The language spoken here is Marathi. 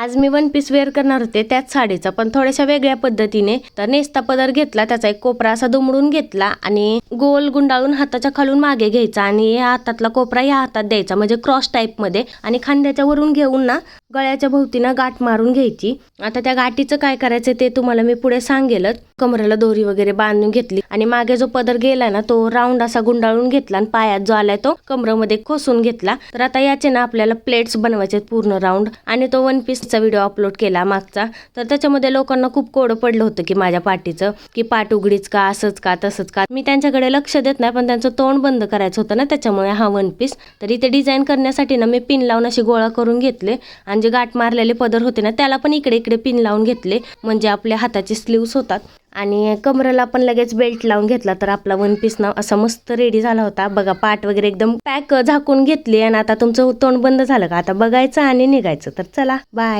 आज मी वन पीस वेअर करणार होते त्याच साडीचा पण थोड्याशा वेगळ्या पद्धतीने. तर नेस्ता पदर घेतला त्याचा एक कोपरा असा दुमडून घेतला आणि गोल गुंडाळून हाताच्या खालून मागे घ्यायचा आणि या हातातला कोपरा या हातात द्यायचा म्हणजे क्रॉस टाईपमध्ये आणि खांद्याच्या वरून घेऊन ना गळ्याच्या भोवतीनं गाठ मारून घ्यायची. आता त्या गाठीचं काय करायचं ते तुम्हाला मी पुढे सांगेलच. कमरेला दोरी वगैरे बांधून घेतली आणि मागे जो पदर गेला ना तो राऊंड असा गुंडाळून घेतला आणि पायात जो आलाय तो कमरेमध्ये खोसून घेतला. तर आता याचे ना आपल्याला प्लेट्स बनवायचे पूर्ण राऊंड आणि तो वन पीसचा व्हिडिओ अपलोड केला मागचा. तर त्याच्यामध्ये लोकांना खूप कोडं पडलं होतं की माझ्या पाठीचं की पाठ उघडीच का असंच का तसंच का. मी त्यांच्याकडे लक्ष देत नाही पण त्यांचं तोंड बंद करायचं होतं ना त्याच्यामुळे हा वन पीस तर इथे डिझाईन करण्यासाठी ना मी पिन लावून अशी गोळा करून घेतले आणि जे गाठ मारलेले पदर होते ना त्याला पण इकडे इकडे पिन लावून घेतले. म्हणजे आपल्या हाताचे स्लीव्स होतात. आणि कमरेला पण लगेच बेल्ट लावून घेतला तर आपला वन पीस ना असा मस्त रेडी झाला होता. बघा पाठ वगैरे एकदम पॅक झाकून घेतली आणि आता तुमचं तोंड बंद झालं का? आता बघायचं आणि निघायचं. तर चला बाय